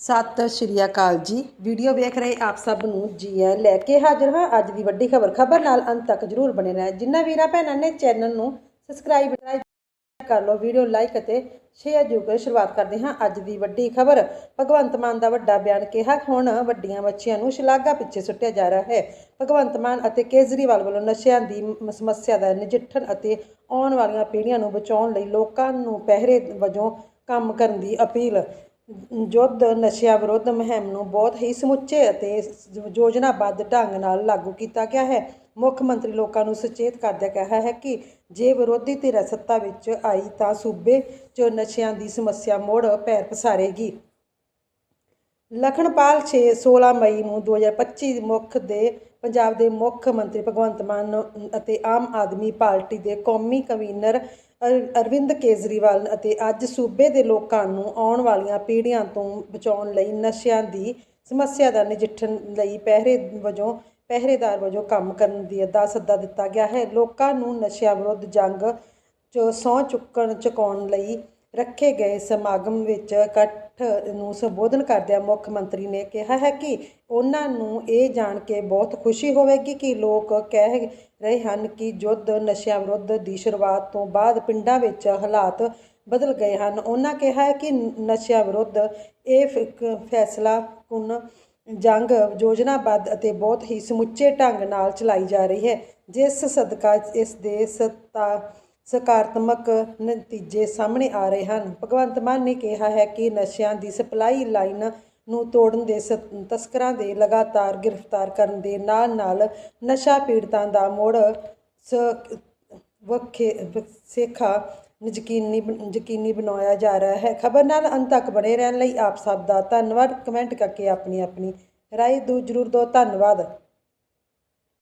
ਸਤਿ ਸ਼੍ਰੀ ਅਕਾਲ ਜੀ। ਵੀਡੀਓ ਵੇਖ ਰਹੇ ਆਪ ਸਭ ਨੂੰ ਜੀ ਐ ਲੈ ਕੇ ਹਾਜ਼ਰ ਹਾਂ। ਅੱਜ ਦੀ ਵੱਡੀ ਖਬਰ ਖਬਰ ਨਾਲ ਅੰਤ ਤੱਕ ਜਰੂਰ ਬਣੇ ਰਹਿ। ਜਿਨ੍ਹਾਂ ਵੀਰਾਂ ਭੈਣਾਂ ਨੇ ਚੈਨਲ ਨੂੰ ਸਬਸਕ੍ਰਾਈਬ ਕਰ ਲਓ, ਵੀਡੀਓ ਲਾਈਕ ਅਤੇ ਸ਼ੇਅਰ ਜ਼ਰੂਰ ਕਰੋ ਸ਼ੁਰੂਆਤ ਕਰਦੇ ਹਾਂ ਅੱਜ ਦੀ ਵੱਡੀ ਖਬਰ। ਭਗਵੰਤ ਮਾਨ ਦਾ ਵੱਡਾ ਬਿਆਨ ਕਿਹਾ, ਹੁਣ ਵੱਡੀਆਂ ਬੱਚੀਆਂ ਨੂੰ ਸ਼ਲਾਘਾ ਪਿੱਛੇ ਸੁੱਟਿਆ ਜਾ ਰਿਹਾ ਹੈ। ਭਗਵੰਤ ਮਾਨ ਅਤੇ ਕੇਜਰੀਵਾਲ ਵੱਲੋਂ ਨਸ਼ਿਆਂ ਦੀ ਸਮੱਸਿਆ ਦਾ ਨਜਿੱਠਣ ਅਤੇ ਆਉਣ ਵਾਲੀਆਂ ਪੀੜ੍ਹੀਆਂ ਨੂੰ ਬਚਾਉਣ ਲਈ ਲੋਕਾਂ ਨੂੰ ਪਹਿਰੇ ਵਜੋਂ ਕੰਮ ਕਰਨ ਦੀ ਅਪੀਲ। ਯੁੱਧ, ਨਸ਼ਿਆਂ ਵਿਰੁੱਧ ਮੁਹਿੰਮ ਨੂੰ ਬਹੁਤ ਹੀ ਸਮੁੱਚੇ ਅਤੇ ਯੋਜਨਾਬੱਧ ਢੰਗ ਨਾਲ ਲਾਗੂ ਕੀਤਾ ਗਿਆ ਹੈ। ਮੁੱਖ ਮੰਤਰੀ ਲੋਕਾਂ ਨੂੰ ਸੁਚੇਤ ਕਰਦਿਆਂ ਕਿਹਾ ਹੈ ਕਿ ਜੇ ਵਿਰੋਧੀ ਧਿਰ ਸੱਤਾ ਵਿੱਚ ਆਈ ਤਾਂ ਸੂਬੇ 'ਚ ਨਸ਼ਿਆਂ ਦੀ ਸਮੱਸਿਆ ਮੁੜ ਪੈਰ ਪਸਾਰੇਗੀ। ਲਖਣਪਾਲ 6 16 ਮਈ ਨੂੰ 2025 ਮੁੱਖ ਦੇ ਪੰਜਾਬ ਦੇ ਮੁੱਖ ਮੰਤਰੀ ਭਗਵੰਤ ਮਾਨ ਅਤੇ ਆਮ ਆਦਮੀ ਪਾਰਟੀ ਦੇ ਕੌਮੀ ਕਨਵੀਨਰ ਅਰ- ਅਰਵਿੰਦ ਕੇਜਰੀਵਾਲ ਅਤੇ ਅੱਜ ਸੂਬੇ ਦੇ ਲੋਕਾਂ ਨੂੰ ਆਉਣ ਵਾਲੀਆਂ ਪੀੜ੍ਹੀਆਂ ਤੋਂ ਬਚਾਉਣ ਲਈ ਨਸ਼ਿਆਂ ਦੀ ਸਮੱਸਿਆ ਦਾ ਨਜਿੱਠਣ ਲਈ ਪਹਿਰੇ ਵਜੋਂ, ਪਹਿਰੇਦਾਰ ਵਜੋਂ ਕੰਮ ਕਰਨ ਦੀ ਦਾ ਸੱਦਾ ਦਿੱਤਾ ਗਿਆ ਹੈ। ਲੋਕਾਂ ਨੂੰ ਨਸ਼ਿਆਂ ਵਿਰੁੱਧ ਜੰਗ 'ਚ ਸਹੁੰ ਚੁੱਕਣ, ਚੁਕਾਉਣ ਲਈ ਰੱਖੇ ਗਏ ਸਮਾਗਮ ਵਿੱਚ ਇਕੱਠ ਨੂੰ ਸੰਬੋਧਨ ਕਰਦਿਆਂ ਮੁੱਖ ਮੰਤਰੀ ਨੇ ਕਿਹਾ ਹੈ ਕਿ ਉਹਨਾਂ ਨੂੰ ਇਹ ਜਾਣ ਕੇ ਬਹੁਤ ਖੁਸ਼ੀ ਹੋਵੇਗੀ ਕਿ ਲੋਕ ਕਹਿ ਰਹੇ ਹਨ ਕਿ ਯੁੱਧ ਨਸ਼ਿਆਂ ਵਿਰੁੱਧ ਦੀ ਸ਼ੁਰੂਆਤ ਤੋਂ ਬਾਅਦ ਪਿੰਡਾਂ ਵਿੱਚ ਹਾਲਾਤ ਬਦਲ ਗਏ ਹਨ। ਉਹਨਾਂ ਕਿਹਾ ਹੈ ਕਿ ਨਸ਼ਿਆਂ ਵਿਰੁੱਧ ਇਹ ਫੈਸਲਾ ਕੁਨ ਜੰਗ ਯੋਜਨਾਬੱਧ ਅਤੇ ਬਹੁਤ ਹੀ ਸਮੁੱਚੇ ਢੰਗ ਨਾਲ ਚਲਾਈ ਜਾ ਰਹੀ ਹੈ, ਜਿਸ ਸਦਕਾ ਇਸ ਦੇ ਸਤਾ ਸਕਾਰਾਤਮਕ ਨਤੀਜੇ ਸਾਹਮਣੇ ਆ ਰਹੇ ਹਨ। ਭਗਵੰਤ ਮਾਨ ਨੇ ਕਿਹਾ ਹੈ ਕਿ ਨਸ਼ਿਆਂ ਦੀ ਸਪਲਾਈ ਲਾਈਨ ਨੂੰ ਤੋੜਨ ਦੇ ਸ- ਤਸਕਰਾਂ ਦੇ ਲਗਾਤਾਰ ਗ੍ਰਿਫਤਾਰ ਕਰਨ ਦੇ ਨਾਲ ਨਾਲ ਨਸ਼ਾ ਪੀੜਤਾਂ ਦਾ ਮੁੜ ਸ, ਵਖੇ, ਸੇਖਾ ਯਕੀਨੀ ਯਕੀਨੀ ਬਣਾਇਆ ਜਾ ਰਿਹਾ ਹੈ। ਖਬਰ ਨਾਲ ਅੰਤ ਤੱਕ ਬਣੇ ਰਹਿਣ ਲਈ ਆਪ ਸਭ ਦਾ ਧੰਨਵਾਦ। ਕਮੈਂਟ ਕਰਕੇ ਆਪਣੀ ਆਪਣੀ ਰਾਏ ਦੋ, ਜਰੂਰ ਦਿਓ। ਧੰਨਵਾਦ।